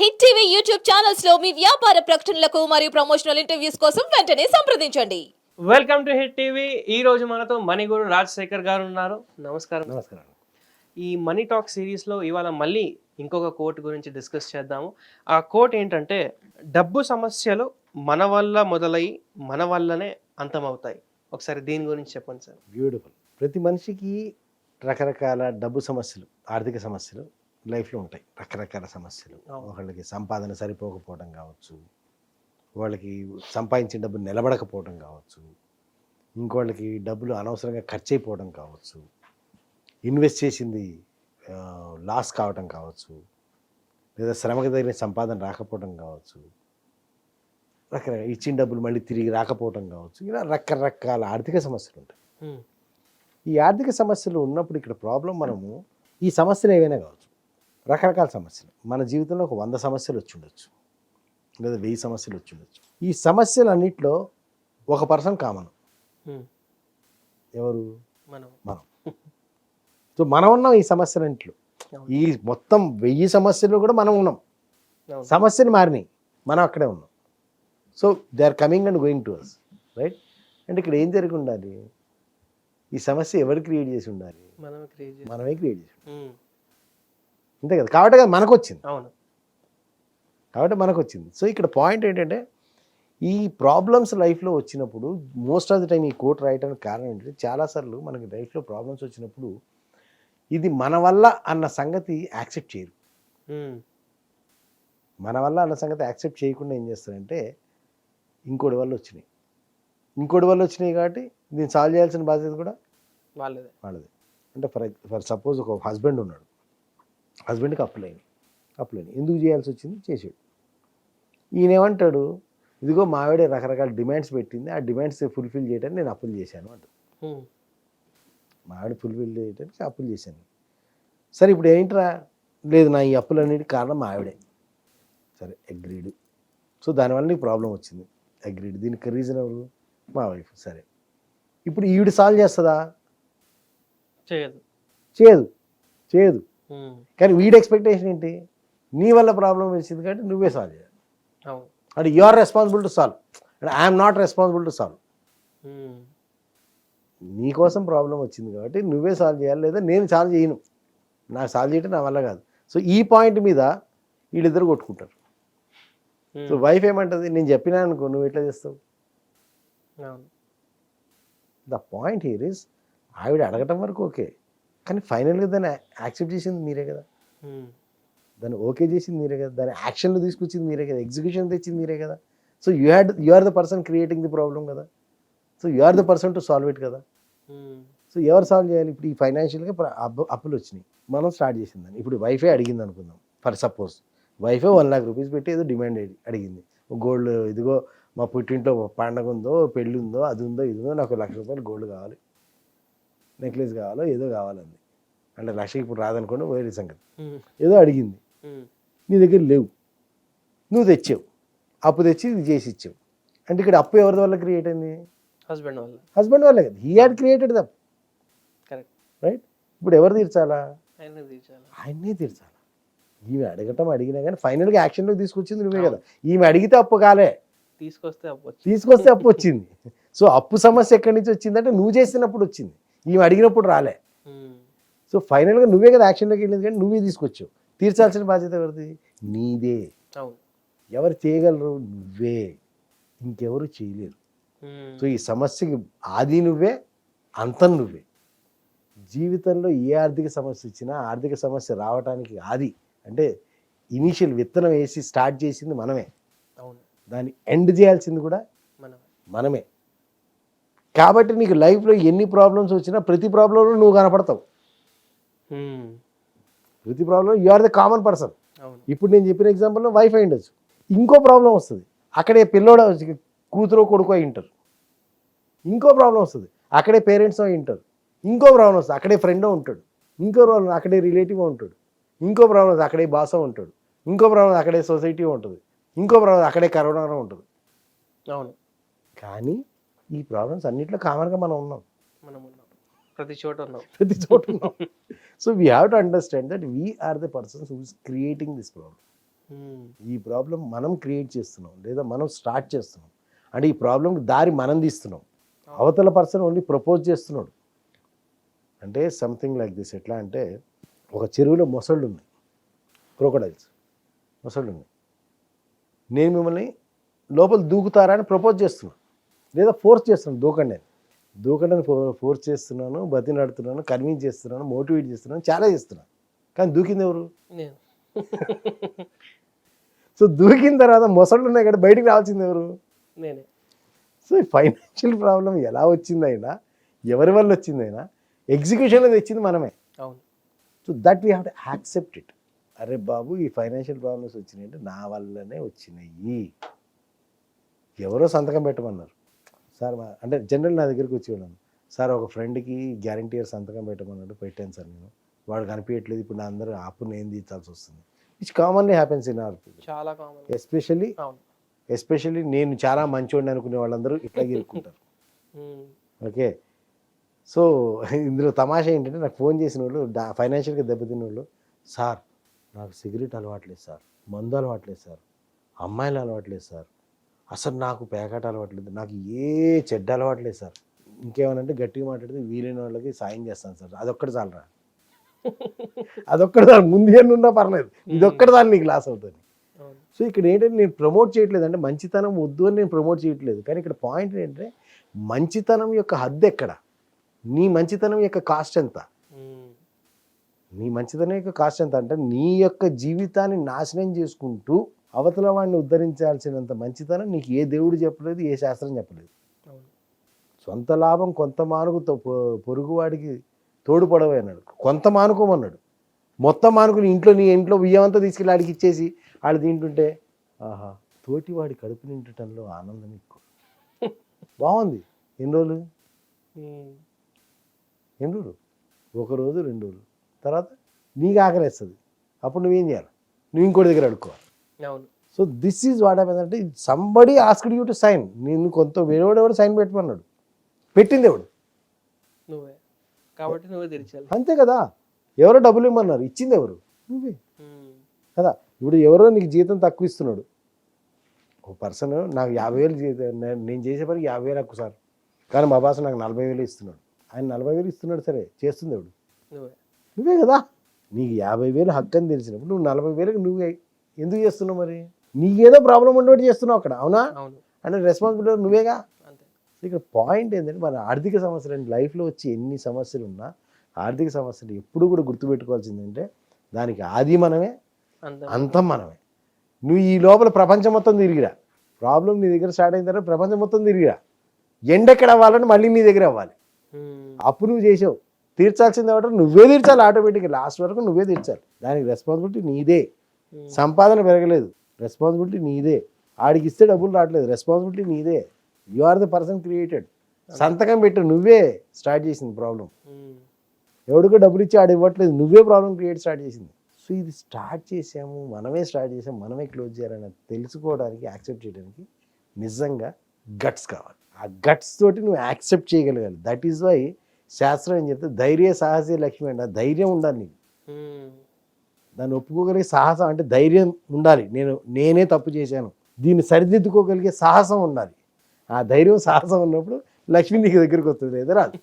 Hit TV YouTube ఛానల్స్లో మీ వ్యాపార ప్రకటనలకు మరియు ప్రమోషనల్ ఇంటర్వ్యూస్ కోసం వెంటనే సంప్రదించండి. Welcome to Hit TV. ఈ రోజు మనతో మణిగురు రాజశేఖర్ గారు ఉన్నారు. నమస్కారం. నమస్కారం. ఈ మనీ టాక్ సిరీస్లో ఇవాళ మళ్ళీ ఇంకొక కోట్ గురించి డిస్కస్ చేద్దాము. ఆ కోట్ ఏంటంటే డబ్బు సమస్యలు మన వల్ల మొదలై మన వల్లనే అంతమవుతాయి. ఒకసారి దీని గురించి చెప్పండి సార్. బ్యూటిఫుల్ ప్రతి మనిషికి రకరకాల డబ్బు సమస్యలు ఆర్థిక సమస్యలు లైఫ్లో ఉంటాయి. రకరకాల సమస్యలు. అవును. ఒకళ్ళకి సంపాదన సరిపోకపోవడం కావచ్చు. వాళ్ళకి సంపాదించిన డబ్బు నిలబడకపోవడం కావచ్చు. ఇంకోళ్ళకి డబ్బులు అనవసరంగా ఖర్చు అయిపోవడం కావచ్చు. ఇన్వెస్ట్ చేసింది లాస్ కావడం కావచ్చు. లేదా శ్రమకు తగిన సంపాదన రాకపోవడం కావచ్చు. రకరకాల ఇచ్చిన డబ్బులు మళ్ళీ తిరిగి రాకపోవడం కావచ్చు. ఇలా రకరకాల ఆర్థిక సమస్యలు ఉంటాయి. ఈ ఆర్థిక సమస్యలు ఉన్నప్పుడు ఇక్కడ ప్రాబ్లం మనము ఈ సమస్యలు ఏవైనా కావచ్చు. రకరకాల సమస్యలు. మన జీవితంలో ఒక వంద సమస్యలు వచ్చి ఉండొచ్చు. లేదా వెయ్యి సమస్యలు వచ్చి ఉండొచ్చు. ఈ సమస్యలు అన్నింటిలో ఒక పర్సన్ కామన్. ఎవరు? మనం. మనం. సో మనం ఉన్నాం ఈ సమస్యలన్నింటిలో. అవును. ఈ మొత్తం వెయ్యి సమస్యలు కూడా మనం ఉన్నాం. సమస్యలు మారినాయి. మనం అక్కడే ఉన్నాం. So they are coming and going to us right? అంటే ఇక్కడ ఏం జరిగి ఉండాలి ఈ సమస్య ఎవరు క్రియేట్ చేసి ఉండాలి? మనమే క్రియేట్ చేసి. అంతే కదా? కాబట్టి కదా మనకు వచ్చింది అవును. కాబట్టి మనకు వచ్చింది సో ఇక్కడ పాయింట్ ఏంటంటే ఈ ప్రాబ్లమ్స్ లైఫ్లో వచ్చినప్పుడు మోస్ట్ ఆఫ్ ది టైం ఈ కోట్ రాయడానికి కారణం ఏంటంటే చాలాసార్లు మనకి లైఫ్లో ప్రాబ్లమ్స్ వచ్చినప్పుడు ఇది మన వల్ల అన్న సంగతి యాక్సెప్ట్ చేయరు. మన వల్ల అన్న సంగతి యాక్సెప్ట్ చేయకుండా ఏం చేస్తారంటే ఇంకోటి వల్ల వచ్చినాయి. ఇంకోటి వల్ల వచ్చినాయి కాబట్టి దీన్ని సాల్వ్ చేయాల్సిన బాధ్యత కూడా వాళ్ళదే. వాళ్ళది. అంటే ఫర్ ఫర్ సపోజ్ ఒక హస్బెండ్ ఉన్నాడు. హస్బెండ్కి అప్పులైనవి అప్పులైనవి ఎందుకు చేయాల్సి వచ్చింది? చేసాడు ఈయన ఏమంటాడు? ఇదిగో మా ఆవిడ రకరకాల డిమాండ్స్ పెట్టింది. ఆ డిమాండ్స్ ఫుల్ఫిల్ చేయడానికి నేను అప్పులు చేశాను అంటాడు హ్మ్. మా ఆవిడ ఫుల్ఫిల్ చేయడానికి అప్పులు చేశాను. సరే ఇప్పుడు ఏంట్రా? లేదు నా ఈ అప్పులన్నిటి కారణం మా ఆవిడే. సరే అగ్రీడ్ సో దానివల్ల నీకు ప్రాబ్లం వచ్చింది. అగ్రీడ్ దీనికి రీజన్ ఎవరు? మా వైఫ్ సరే. ఇప్పుడు ఈవిడ సాల్వ్ చేస్తుందా? చేయదు. చేయదు. చేయదు. కానీ వీడి ఎక్స్పెక్టేషన్ ఏంటి? నీ వల్ల ప్రాబ్లం వచ్చింది కాబట్టి నువ్వే సాల్వ్ చేయాలి. అంటే you are responsible to solve అంటే I'm not responsible to solve. నీకోసం ప్రాబ్లం వచ్చింది కాబట్టి నువ్వే సాల్వ్ చేయాలి లేదా నేను సాల్వ్ చేయను. నాకు సాల్వ్ చేయడం నా వల్ల కాదు. సో ఈ పాయింట్ మీద వీళ్ళిద్దరు కొట్టుకుంటారు. సో హ్మ్. వైఫ్ ఏమంటుంది? నేను చెప్పినా అనుకో నువ్వు ఎట్లా చేస్తావు? ద పాయింట్ హియర్ ఇస్ ఆవిడ అడగటం వరకు ఓకే కానీ ఫైనల్గా దాన్ని యాక్సెప్ట్ చేసింది మీరే కదా. దాన్ని ఓకే చేసింది మీరే కదా. దాన్ని యాక్షన్లో తీసుకొచ్చింది మీరే కదా. ఎగ్జిక్యూషన్ తెచ్చింది మీరే కదా. So you had you are the person creating the problem కదా. So you are the person to solve it కదా. సో ఎవరు సాల్వ్ చేయాలి? ఇప్పుడు ఈ ఫైనాన్షియల్గా అప్పు అప్పులు వచ్చినాయి. మనం స్టార్ట్ చేసిందని ఇప్పుడు వైఫే అడిగింది అనుకుందాం. ఫర్ సపోజ్ వైఫే వన్ లాక్ రూపీస్ పెట్టి ఏదో డిమాండ్ అడిగింది. గోల్డ్ ఇదిగో మా పుట్టింట్లో పండగ ఉందో పెళ్ళి ఉందో అది ఉందో ఇది ఉందో నాకు లక్ష రూపాయలు గోల్డ్ కావాలి. నెక్లెస్ కావాలో ఏదో కావాలంది. అంటే లక్షకి ఇప్పుడు రాదనుకోండి వేరే సంగతి. ఏదో అడిగింది. నీ దగ్గర లేవు. నువ్వు తెచ్చావు. అప్పు తెచ్చి ఇది చేసి ఇచ్చావు. అంటే ఇక్కడ అప్పు ఎవరి వల్ల క్రియేట్ అయింది? హస్బెండ్ వల్ల. హస్బెండ్ వల్లే కదా. He had created them correct right ఇప్పుడు ఎవరు తీర్చాలా? ఆయన తీర్చాలి? ఆయన్నే తీర్చాలా? ఈమె అడగటం అడిగినా కానీ ఫైనల్గా యాక్షన్లో తీసుకొచ్చింది నువ్వే కదా. ఈమె అడిగితే అప్పు కాలే. తీసుకొస్తే అవ్వచ్చు తీసుకొస్తే అప్పు వచ్చింది. సో అప్పు సమస్య ఎక్కడి నుంచి వచ్చిందంటే నువ్వు చేసినప్పుడు వచ్చింది. ఈమె అడిగినప్పుడు రాలే. సో ఫైనల్గా నువ్వే కదా యాక్షన్లోకి వెళ్ళింది కానీ నువ్వే తీసుకొచ్చావు. తీర్చాల్సిన బాధ్యత ఎవరిది? నీదే. ఎవరు చేయగలరు? నువ్వే. ఇంకెవరు చేయలేరు. సో ఈ సమస్యకి ఆది నువ్వే అంతం నువ్వే. జీవితంలో ఏ ఆర్థిక సమస్య వచ్చినా ఆర్థిక సమస్య రావడానికి ఆది. అంటే ఇనీషియల్ విత్తనం వేసి స్టార్ట్ చేసింది మనమే. అవును. దాన్ని ఎండ్ చేయాల్సింది కూడా మనం మనమే. కాబట్టి నీకు లైఫ్లో ఎన్ని ప్రాబ్లమ్స్ వచ్చినా ప్రతి ప్రాబ్లంలో నువ్వు కనపడతావు. ప్రతి problem you are the common person ఇప్పుడు నేను చెప్పిన ఎగ్జాంపుల్లో వైఫ్ అయి ఉండొచ్చు. ఇంకో ప్రాబ్లం వస్తుంది. అక్కడే పిల్లోడు కూతురు కొడుకు అయి ఉంటారు. ఇంకో ప్రాబ్లం వస్తుంది. అక్కడే పేరెంట్స్ అయి ఉంటారు. ఇంకో ప్రాబ్లం వస్తుంది. అక్కడే ఫ్రెండ్ ఉంటాడు. ఇంకో ప్రాబ్లం అక్కడే రిలేటివ్ ఉంటాడు. ఇంకో ప్రాబ్లం వస్తుంది. అక్కడే బాస ఉంటాడు. ఇంకో ప్రాబ్లం అక్కడే సొసైటీ ఉంటుంది. ఇంకో ప్రాబ్లం అక్కడే కరోనా ఉంటుంది. అవును. కానీ ఈ ప్రాబ్లమ్స్ అన్నింటిలో కామన్గా మనం ఉన్నాం. మనం ఉన్నాం. ప్రతి చోట ఉన్నాం. ప్రతి చోట ఉన్నాం. So we have to understand that we are the persons who is creating this problem um, ఈ ప్రాబ్లం మనం క్రియేట్ చేస్తున్నాం. లేదా మనం స్టార్ట్ చేస్తున్నాం. అంటే ఈ ప్రాబ్లం దారి మనం తీస్తున్నాం. అవతల పర్సన్ ఓన్లీ ప్రపోజ్ చేస్తున్నాడు. అంటే సంథింగ్ లైక్ దిస్ ఎట్లా అంటే ఒక చెరువులో మొసళ్ళు ఉన్నాయి. క్రోకడైల్స్ మొసళ్ళు ఉన్నాయి. నేను మిమ్మల్ని లోపల దూకుతారా అని ప్రపోజ్ చేస్తున్నాను లేదా ఫోర్స్ చేస్తున్నాను దూకండి అని. దూకండి అని ఫోర్స్ చేస్తున్నాను బతినాడుతున్నాను కన్విన్స్ చేస్తున్నాను మోటివేట్ చేస్తున్నాను చాలా చేస్తున్నాను. కానీ దూకింది ఎవరు? నేను. సో దూకిన తర్వాత మొసళ్ళు ఉన్నాయి కదా బయటికి రావాల్సింది ఎవరు? నేనే. సో ఈ ఫైనాన్షియల్ ప్రాబ్లం ఎలా వచ్చిందైనా ఎవరి వల్ల వచ్చిందైనా ఎగ్జిక్యూషన్లో తెచ్చింది మనమే. అవును. So that we have to accept it అరే బాబు ఈ ఫైనాన్షియల్ ప్రాబ్లమ్స్ వచ్చినాయి అంటే నా వల్లనే వచ్చినాయి. ఎవరో సంతకం పెట్టమన్నారు. సార్ మా- అంటే జనరల్ నా దగ్గరికి వచ్చి ఉన్నాను సార్ ఒక ఫ్రెండ్కి గ్యారంటీ సంతకం పెట్టమన్నాడు పెట్టాను సార్ నేను. వాడు కనిపించట్లేదు ఇప్పుడు నా అందరూ అప్పు నేను తీర్చాల్సి వస్తుంది. It's commonly happens in our చాలా కామన్ ఎస్పెషల్లీ ఎస్పెషల్లీ నేను చాలా మంచోడిని అనుకునే వాళ్ళందరూ ఇట్లా ఉమ్, ఓకే. సో ఇందులో తమాషా ఏంటంటే నాకు ఫోన్ చేసిన వాళ్ళు ఫైనాన్షియల్గా దెబ్బతిన్న వాళ్ళు సార్ నాకు సిగరెట్ అలవాట్లేదు సార్. మందు అలవాట్లేదు సార్. అమ్మాయిలు అలవాట్లేదు సార్. అసలు నాకు పేకాట అలవాట్లేదు నాకు ఏ చెడ్డ అలవాట్లేదు సార్. ఇంకేమనంటే గట్టిగా మాట్లాడితే వీలైన వాళ్ళకి సాయం చేస్తాను సార్. అదొక్కటి చాలరా. అదొక్కటి చాలు. ముందు ఏమి ఉన్నా పర్లేదు. ఇదొక్కటి చాలు నీకు లాస్ అవుతుంది. సో ఇక్కడ ఏంటంటే నేను ప్రమోట్ చేయట్లేదు. అంటే మంచితనం వద్దు అని నేను ప్రమోట్ చేయట్లేదు. కానీ ఇక్కడ పాయింట్ ఏంటంటే మంచితనం యొక్క హద్దు ఎక్కడ? నీ మంచితనం యొక్క కాస్ట్ ఎంత? నీ మంచితనం యొక్క కాస్ట్ ఎంత? అంటే నీ యొక్క జీవితాన్ని నాశనం చేసుకుంటూ అవతల వాడిని ఉద్ధరించాల్సినంత మంచితనం నీకు ఏ దేవుడు చెప్పలేదు ఏ శాస్త్రం చెప్పలేదు. సొంత లాభం కొంత మానుకు పొరుగువాడికి తోడుపడవే అన్నాడు. కొంత మానుకోమన్నాడు. మొత్తం మానుకుని ఇంట్లో నీ ఇంట్లో బియ్యం అంతా తీసుకెళ్ళి ఆడికి ఇచ్చేసి ఆడు తింటుంటే ఆహా తోటివాడి కడుపు నిండటంలో ఆనందం ఎక్కువ. బాగుంది. ఎన్ని రోజులు? ఎన్ని రోజులు? ఒక రోజు రెండు రోజులు. తర్వాత నీకు ఆకలిస్తుంది. అప్పుడు నువ్వేం చేయాలి? నువ్వు ఇంకోటి దగ్గర అడుక్కోవాలి. సో దిస్ ఈజ్ వాట్ అంటే somebody asked you to sign నేను కొంత వేరేవాడు సైన్ పెట్టమన్నాడు. పెట్టింది ఎవడు? నువ్వే. కాబట్టి నువ్వే తెరిచాలి. అంతే కదా. ఎవరో డబ్బులు ఇమ్మన్నారు. ఇచ్చింది ఎవరు? నువ్వే. కదా. ఇప్పుడు ఎవరో నీకు జీతం తక్కువ ఇస్తున్నాడు. ఒక పర్సన్ నాకు యాభై వేలు జీతం నేను- చేసే పనికి యాభై వేలు ఎక్కువ సార్. కానీ మా బాస్ నాకు నలభై వేలు ఇస్తున్నాడు. ఆయన నలభై వేలు ఇస్తున్నాడు సరే చేస్తుంది ఎవడు? నువ్వే. నువ్వే కదా. నీకు యాభై వేలు హక్కు అని తెలిసినప్పుడు నువ్వు నలభై వేలకు నువ్వు. ఎందుకు చేస్తున్నావు మరి? నీకేదో ప్రాబ్లం ఉండేటి చేస్తున్నావు అక్కడ అవునా? అంటే రెస్పాన్సిబిలిటీ నువ్వేగా? ఇక్కడ పాయింట్ ఏంటంటే మన ఆర్థిక సమస్యలు అంటే లైఫ్లో వచ్చి ఎన్ని సమస్యలు ఉన్నా ఆర్థిక సమస్యలు ఎప్పుడు కూడా గుర్తుపెట్టుకోవాల్సింది అంటే దానికి ఆది మనమే అంతే. మనమే. నువ్వు ఈ లోపల ప్రపంచం మొత్తం తిరిగిరా. ప్రాబ్లం నీ దగ్గర స్టార్ట్ అయిన తర్వాత ప్రపంచం మొత్తం తిరిగిరా. ఎండెక్కడ అవ్వాలని మళ్ళీ నీ దగ్గర అవ్వాలి. అప్పు నువ్వు చేసావు. తీర్చాల్సింది నువ్వే తీర్చాలి ఆటోమేటిక్గా లాస్ట్ వరకు నువ్వే తీర్చాలి. దానికి రెస్పాన్సిబిలిటీ నీదే. సంపాదన పెరగలేదు. రెస్పాన్సిబిలిటీ నీదే. ఆడికి ఇస్తే డబ్బులు రావట్లేదు. రెస్పాన్సిబిలిటీ నీదే. You are the person created సంతకం పెట్టు. నువ్వే స్టార్ట్ చేసింది ప్రాబ్లం ఎవడికో డబ్బులు ఇచ్చి ఆడు ఇవ్వట్లేదు. నువ్వే ప్రాబ్లం క్రియేట్ స్టార్ట్ చేసింది. సో ఇది స్టార్ట్ చేసాము. మనమే స్టార్ట్ చేసాము మనమే క్లోజ్ చేయాలని తెలుసుకోవడానికి యాక్సెప్ట్ చేయడానికి నిజంగా గట్స్ కావాలి. ఆ గట్స్ తోటి నువ్వు యాక్సెప్ట్ చేయగలగాలి. దట్ ఈస్ వై శాస్త్రం ఏం చెప్తే ధైర్య సాహసే లక్ష్మి అంట. ధైర్యం ఉండాలి నీకు. దాన్ని ఒప్పుకోగలిగే సాహసం అంటే ధైర్యం ఉండాలి. నేను నేనే తప్పు చేశాను. దీన్ని సరిదిద్దుకోగలిగే సాహసం ఉండాలి. ఆ ధైర్యం సాహసం ఉన్నప్పుడు లక్ష్మి నీకు దగ్గరికి వస్తుంది లేదా రాదు.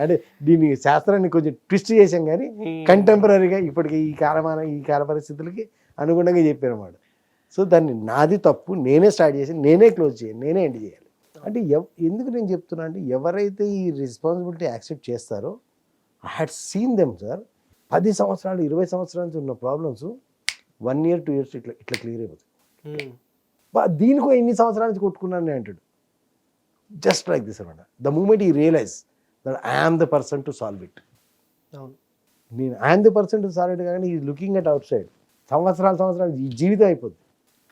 అంటే దీన్ని శాస్త్రాన్ని కొంచెం ట్విస్ట్ చేశాం కానీ కంటెంపరీగా ఇప్పటికి ఈ కాలమాన ఈ కాల పరిస్థితులకి అనుగుణంగా చెప్పాను అన్నమాట. సో దాన్ని నాది తప్పు నేనే స్టార్ట్ చేసి నేనే క్లోజ్ చేయాలి నేనే ఎండ్ చేయాలి. అంటే ఎవ్ ఎందుకు నేను చెప్తున్నా అంటే ఎవరైతే ఈ రెస్పాన్సిబిలిటీ యాక్సెప్ట్ చేస్తారో I had seen them sir పది సంవత్సరాలు ఇరవై సంవత్సరాల నుంచి ఉన్న problems one year two years ఇట్లా ఇట్లా క్లియర్ అయిపోతాయి. ఉమ్, బా దీనికో ఎన్ని సంవత్సరాల నుంచి కొట్టుకున్నాను నేను అంటాడు. జస్ట్ లైక్ దిస్ అనమాట. ద మూమెంట్ ఈ realize that I'm the person to solve it నేను I'm the person to solve it కానీ ఈ లుకింగ్ అట్ అవుట్ సైడ్ సంవత్సరాలు సంవత్సరాలు ఈ జీవితం అయిపోద్ది.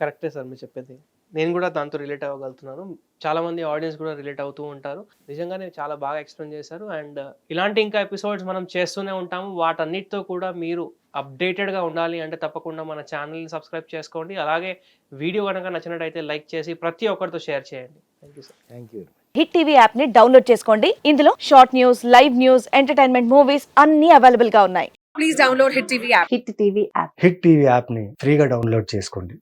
కరెక్టే సార్ మీరు చెప్పేది? నేను కూడా దాంతో రిలేట్ అవ్వగలుగుతున్నాను. చాలా మంది ఆడియన్స్ కూడా రిలేట్ అవుతూ ఉంటారు. నిజంగానే చాలా బాగా ఎక్స్ప్లెయిన్ చేశారు. అండ్ ఇలాంటి ఇంకా ఎపిసోడ్స్ మనం చేస్తూనే ఉంటాము. వాటన్నిటితో కూడా మీరు అప్డేటెడ్గా ఉండాలి అంటే తప్పకుండా మన ఛానల్ని సబ్స్క్రైబ్ చేసుకోండి. అలాగే వీడియో కనుక నచ్చినట్టయితే లైక్ చేసి ప్రతి ఒక్కరితో షేర్ చేయండి. Thank you sir thank you Hit TV యాప్ని డౌన్లోడ్ చేసుకోండి. ఇందులో short news live news entertainment movies అన్ని అవైలబుల్గా ఉన్నాయి. Please download Hit TV app. Hit TV app Hit TV యాప్ని ఫ్రీగా డౌన్లోడ్ చేసుకోండి.